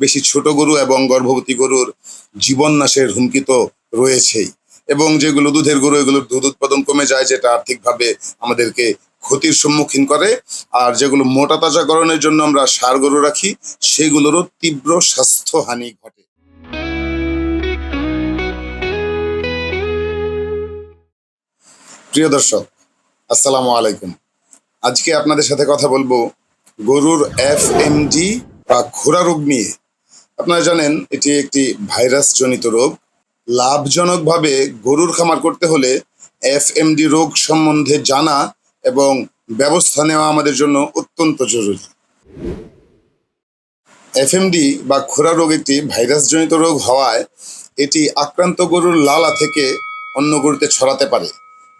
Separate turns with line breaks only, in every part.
বেশি ছোট গরু এবং গর্ভবতী গরুর জীবন নাশের হুমকি তো রয়েছেই। এবং যেগুলো দুধের গরু, এগুলোর দুধ উৎপাদন কমে যায়, যেটা আর্থিকভাবে আমাদেরকে ক্ষতির সম্মুখীন করে। আর যেগুলো মোটা তাজাকরণের জন্য আমরা সার গরু রাখি, সেগুলোরও তীব্র স্বাস্থ্যহানি ঘটে। প্রিয় দর্শক, আসসালামু আলাইকুম। আজকে আপনাদের সাথে কথা বলব গরুর এফ এমডি বা খোরা রোগ নিয়ে। আপনারা জানেন, এটি একটি ভাইরাস জনিত রোগ। লাভজনকভাবে গরুর খামার করতে হলে এফ রোগ সম্বন্ধে জানা এবং ব্যবস্থা নেওয়া আমাদের জন্য অত্যন্ত জরুরি। এফএমডি বা খোরা রোগ একটি ভাইরাসজনিত রোগ হওয়ায় এটি আক্রান্ত গরুর লালা থেকে অন্য গরুতে ছড়াতে পারে।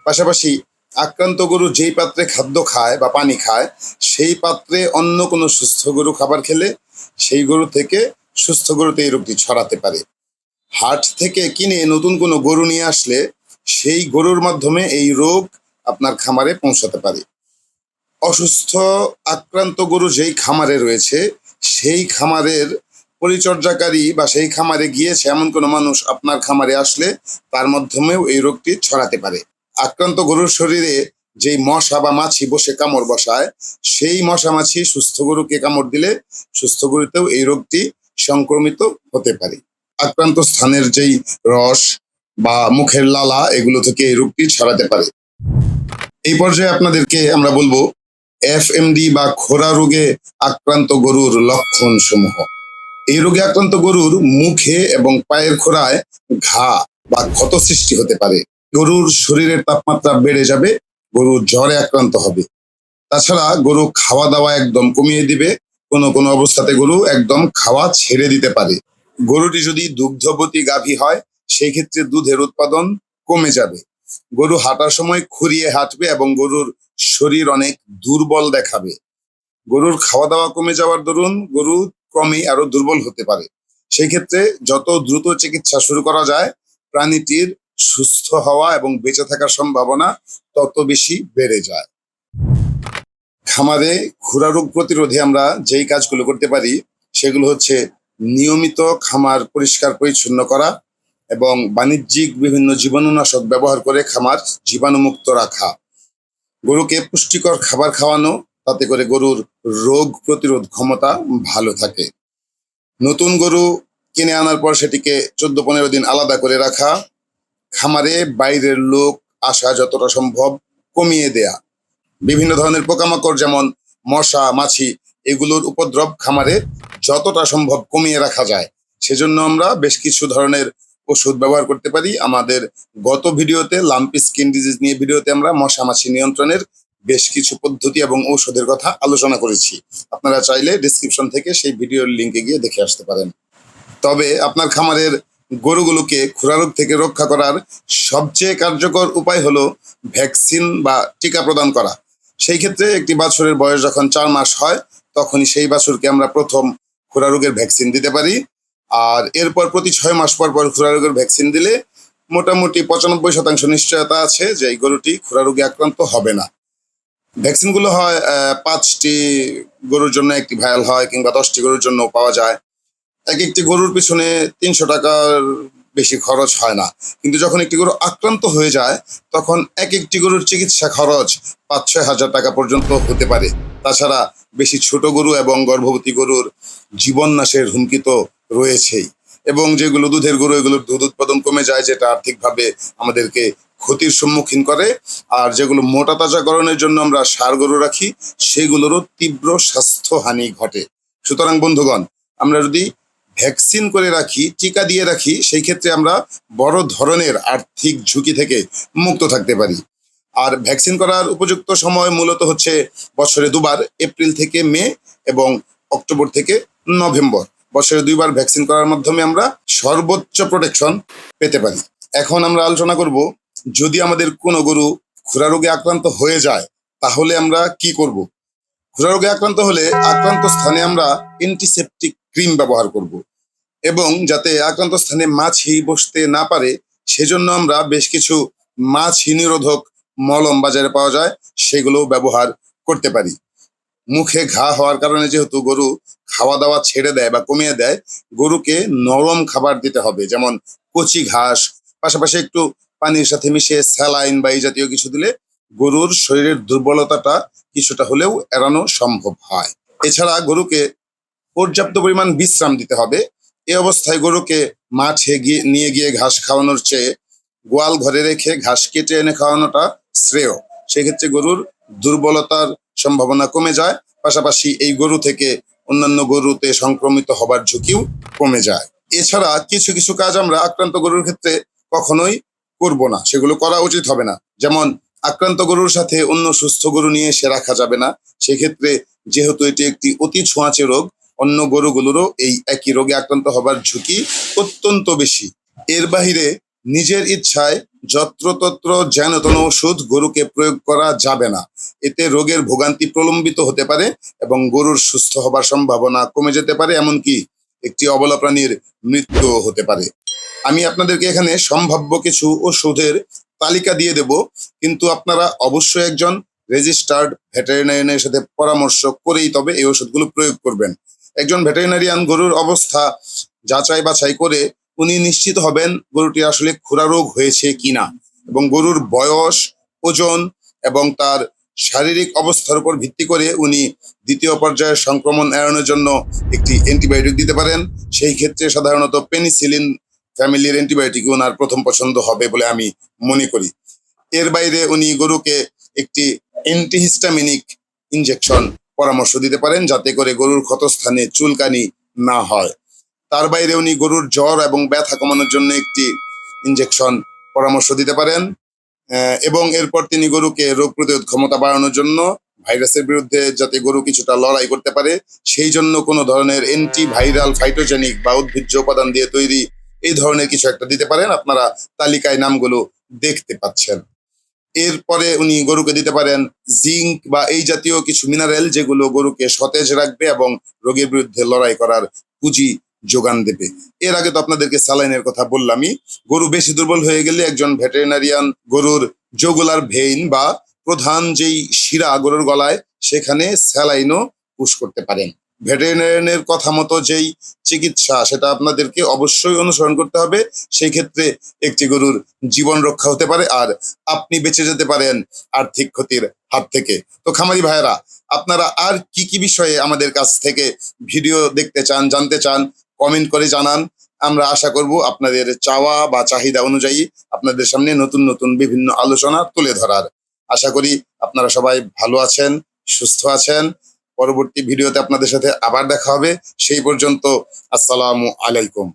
পাশাপাশি আক্রান্ত গরু যেই পাত্রে খাদ্য খায় বা পানি খায়, সেই পাত্রে অন্য কোনো সুস্থ গরু খাবার খেলে সেই গরু থেকে সুস্থ গরুতে এই রোগটি ছড়াতে পারে। হাট থেকে কিনে নতুন কোনো গরু নিয়ে আসলে সেই গরুর মাধ্যমে এই রোগ আপনার খামারে পৌঁছাতে পারে। অসুস্থ, আক্রান্ত গরু যেই খামারে রয়েছে, সেই খামারের পরিচর্যাকারী বা সেই খামারে গিয়েছে এমন কোনো মানুষ আপনার খামারে আসলে তার মাধ্যমেও এই রোগটি ছড়াতে পারে। আক্রান্ত গরুর শরীরে যেই মশা বা মাছি বসে কামড় বসায়, সেই মশা মাছি সুস্থ গরুকে কামড় দিলে সুস্থ গরুতেও এই রোগটি সংক্রমিত হতে পারে। আক্রান্ত স্থানের যেই রস বা মুখের লালা, এগুলো থেকে এই রোগটি ছড়াতে পারে। এই পর্যায়ে আপনাদেরকে আমরা বলব, এফএমডি বা খোরা রোগে আক্রান্ত গরুর লক্ষণ সমূহ এই রোগে আক্রান্ত গরুর মুখে এবং পায়ের খোরায় ঘা বা ক্ষত সৃষ্টি হতে পারে। গরুর শরীরের তাপমাত্রা বেড়ে যাবে গরু জ্বরে আক্রান্ত হবে। তাছাড়া গরু খাওয়া দাওয়া একদম কমিয়ে দিবে কোনো কোনো অবস্থাতে গরু একদম খাওয়া ছেড়ে দিতে পারে। গরুটি যদি দুগ্ধবতী গাভী হয়, সেই ক্ষেত্রে দুধের উৎপাদন কমে যাবে। গরু হাঁটার সময় খুঁড়িয়ে হাঁটবে এবং গরুর শরীর অনেক দুর্বল দেখাবে। গরুর খাওয়া দাওয়া কমে যাওয়ার দরুন গরু ক্রমেই আরও দুর্বল হতে পারে। সেই ক্ষেত্রে যত দ্রুত চিকিৎসা শুরু করা যায়, প্রাণীটির সুস্থ হওয়া এবং বেঁচে থাকার সম্ভাবনা তত বেশি বেড়ে যায়। খামারে খুরা রোগ প্রতিরোধে আমরা যেই কাজগুলো করতে পারি, সেগুলো হচ্ছে নিয়মিত খামার পরিষ্কার পরিচ্ছন্ন করা এবং বাণিজ্যিক বিভিন্ন জীবাণুনাশক ব্যবহার করে খামার জীবাণুমুক্ত রাখা। গরুকে পুষ্টিকর খাবার খাওয়ানো, তাতে করে গরুর রোগ প্রতিরোধ ক্ষমতা ভালো থাকে। নতুন গরু কিনে আনার পর সেটিকে চোদ্দ পনেরো দিন আলাদা করে রাখা, খামারে বাইরের লোক আসা যতটা সম্ভব কমিয়ে দেয়া। বিভিন্ন ধরনের পোকামাকড় যেমন মশা, মাছি, এগুলোর উপদ্রব খামারে যতটা সম্ভব কমিয়ে রাখা যায়। সেজন্য আমরা বেশ কিছু ধরনের ওষুধ ব্যবহার করতে পারি। আমাদের গত ভিডিওতে লাম্পি স্কিন ডিজিজ নিয়ে ভিডিওতে আমরা মশা, মাছি নিয়ন্ত্রণের বেশ কিছু পদ্ধতি এবং ঔষধের কথা আলোচনা করেছি। আপনারা চাইলে ডিসক্রিপশন থেকে সেই ভিডিওর লিঙ্কে গিয়ে দেখে আসতে পারেন। তবে আপনার খামারের গরুগুলোকে খুরারোগ থেকে রক্ষা করার সবচেয়ে কার্যকর উপায় হলো ভ্যাকসিন বা টিকা প্রদান করা। সেই ক্ষেত্রে একটি বাছুরের বয়স যখন চার মাস হয়, তখনই সেই বাছুরকে আমরা প্রথম খুরা রোগের ভ্যাকসিন দিতে পারি। আর এরপর প্রতি ছয় মাস পর পর খুরা রোগের ভ্যাকসিন দিলে মোটামুটি পঁচানব্বই শতাংশ নিশ্চয়তা আছে যে এই গরুটি খুরা রোগে আক্রান্ত হবে না। ভ্যাকসিনগুলো হয় পাঁচটি গরুর জন্য একটি ভায়াল হয় কিংবা দশটি গরুর জন্য পাওয়া যায়। এক একটি গরুর পিছনে তিনশো টাকার বেশি খরচ হয় না। কিন্তু যখন একটি গরু আক্রান্ত হয়ে যায়, তখন এক একটি গরুর চিকিৎসা খরচ পাঁচ ছয় হাজার টাকা পর্যন্ত হতে পারে। তাছাড়া বেশি ছোট গরু এবং গর্ভবতী গরুর জীবন নাশের হুমকি তো রয়েছেই। এবং যেগুলো দুধের গরু, এগুলোর দুধ উৎপাদন কমে যায়, যেটা আর্থিকভাবে আমাদেরকে ক্ষতির সম্মুখীন করে। আর যেগুলো মোটা তাজাকরণের জন্য আমরা সার গরু রাখি, সেগুলোরও তীব্র স্বাস্থ্যহানি ঘটে। সুতরাং বন্ধুগণ, আমরা যদি ভ্যাকসিন করে রাখি, টিকা দিয়ে রাখি, সেই ক্ষেত্রে আমরা বড় ধরনের আর্থিক ঝুঁকি থেকে মুক্ত থাকতে পারি। আর ভ্যাকসিন করার উপযুক্ত সময় মূলত হচ্ছে বছরে দুবার, এপ্রিল থেকে মে এবং অক্টোবর থেকে নভেম্বর। বছরে দুইবার ভ্যাকসিন করার মাধ্যমে আমরা সর্বোচ্চ প্রোটেকশন পেতে পারি। এখন আমরা আলোচনা করব, যদি আমাদের কোনো গরু খুরা রোগে আক্রান্ত হয়ে যায়, তাহলে আমরা কি করব? খুরা রোগে আক্রান্ত হলে আক্রান্ত স্থানে আমরা অ্যান্টিসেপটিক ক্রিম ব্যবহার করব। এবং যাতে আক্রান্ত স্থানে মাছি বসতে না পারে, সেজন্য আমরা বেশ কিছু মাছি নিরোধক মলম বাজারে পাওয়া যায় সেগুলো ব্যবহার করতে পারি। মুখে ঘা হওয়ার কারণে যেহেতু গরু খাওয়া দাওয়া ছেড়ে দেয় বা কমিয়ে দেয়, গরুকে নরম খাবার দিতে হবে, যেমন কচি ঘাস, পাশাপাশি একটু পানির সাথে মিশিয়ে স্যালাইন বা এই জাতীয় কিছু দিলে গরুর শরীরের দুর্বলতাটা কিছুটা হলেও এড়ানো সম্ভব হয়। এছাড়া গরুকে পর্যাপ্ত পরিমাণ বিশ্রাম দিতে হবে এই অবস্থায় গরুকে মাঠে গিয়ে নিয়ে গিয়ে ঘাস খাওয়ানোর চেয়ে গোয়াল ঘরে রেখে ঘাস কেটে এনে খাওয়ানোটা শ্রেয়। সেক্ষেত্রে গরুর দুর্বলতার সম্ভাবনা কমে যায়, পাশাপাশি এই গরু থেকে অন্যান্য গরুতে সংক্রমিত হবার ঝুঁকিও কমে যায়। এছাড়া কিছু কিছু কাজ আমরা আক্রান্ত গরুর ক্ষেত্রে কখনোই করব না, সেগুলো করা উচিত হবে না। যেমন আক্রান্ত গরুর সাথে অন্য সুস্থ গরু নিয়ে এসে রাখা যাবে না, সেক্ষেত্রে যেহেতু এটি একটি অতি ছোঁয়াচে রোগ অন্য গরুগুলোরও এই একই রোগে আক্রান্ত হবার ঝুঁকি অত্যন্ত বেশি। এর বাহিরে নিজের ইচ্ছায় যত্রতত্র যেনতন ওষুধ গরুকে প্রয়োগ করা যাবে না। এতে রোগের ভোগান্তি প্রলম্বিত হতে পারে এবং গরুর সুস্থ হবার সম্ভাবনা কমে যেতে পারে, এমনকি একটি অবলা প্রাণীর মৃত্যু হতে পারে। আমি আপনাদেরকে এখানে সম্ভাব্য কিছু ওষুধের তালিকা দিয়ে দেব, কিন্তু আপনারা অবশ্যই একজন রেজিস্টার্ড ভেটেরিনারিয়ানের সাথে পরামর্শ করেই তবে এই ওষুধগুলো প্রয়োগ করবেন। একজন ভেটেরিনারিয়ান গরুর অবস্থা যাচাই বাছাই করে উনি নিশ্চিত হবেন গরুটি আসলে খুরা রোগ হয়েছে কিনা এবং গরুর বয়স, ওজন এবং তার শারীরিক অবস্থার উপর ভিত্তি করে উনি দ্বিতীয় পর্যায়ের সংক্রমণ এড়ানোর জন্য একটি অ্যান্টিবায়োটিক দিতে পারেন। সেই ক্ষেত্রে সাধারণত পেনিসিলিন ফ্যামিলির অ্যান্টিবায়োটিক ওনার প্রথম পছন্দ হবে বলে আমি মনে করি। এর বাইরে উনি গরুকে একটি অ্যান্টিহিস্টামিনিক ইনজেকশন পরামর্শ দিতে পারেন যাতে করে গরুর ক্ষতস্থানে চুলকানি না হয়। তার বাইরে উনি গরুর জ্বর এবং ব্যথা কমানোর জন্য একটি ইনজেকশন পরামর্শ দিতে পারেন। এবং এরপর তিনি গরুকে রোগ প্রতিরোধ ক্ষমতা বাড়ানোর জন্য ভাইরাসের বিরুদ্ধে যাতে গরু কিছুটা লড়াই করতে পারে, সেই জন্য কোনো ধরনের অ্যান্টি ভাইরাল ফাইটোজেনিক বা উদ্ভিজ্জ উপাদান দিয়ে তৈরি এই ধরনের কিছু একটা দিতে পারেন। আপনারা তালিকায় নামগুলো দেখতে পাচ্ছেন। এরপরে উনি গরুকে দিতে পারেন জিঙ্ক বা এই জাতীয় কিছু মিনারেল যেগুলো গরুকে সতেজ রাখবে এবং রোগের বিরুদ্ধে লড়াই করার পুঁজি যোগান দেবে। এর আগে তো আপনাদেরকে স্যালাইনের কথা বললামই। গরু বেশি দুর্বল হয়ে গেলে একজন ভেটেরিনারিয়ান গরুর জোগুলার ভেইন বা প্রধান যেই শিরা গরুর গলায়, সেখানে স্যালাইনও পুশ করতে পারেন। ভেটেরিনারিয়ানের কথা মতো যেই চিকিৎসা সেটা আপনাদেরকে অবশ্যই অনুসরণ করতে হবে। সেই ক্ষেত্রে একটি গরুর জীবন রক্ষা হতে পারে আর আপনি বেঁচে যেতে পারেন আর্থিক ক্ষতির হাত থেকে। তো খামারি ভাইয়েরা, আপনারা আর কি কি বিষয়ে আমাদের কাছ থেকে ভিডিও দেখতে চান, জানতে চান কমেন্ট করে জানান। আমরা আশা করব আপনাদের চাওয়া বা চাহিদা অনুযায়ী আপনাদের সামনে নতুন নতুন বিভিন্ন আলোচনা তুলে ধরার। আশা করি আপনারা সবাই ভালো আছেন, সুস্থ আছেন। পরবর্তী ভিডিওতে আপনাদের সাথে আবার দেখা হবে। সেই পর্যন্ত আসসালামু আলাইকুম।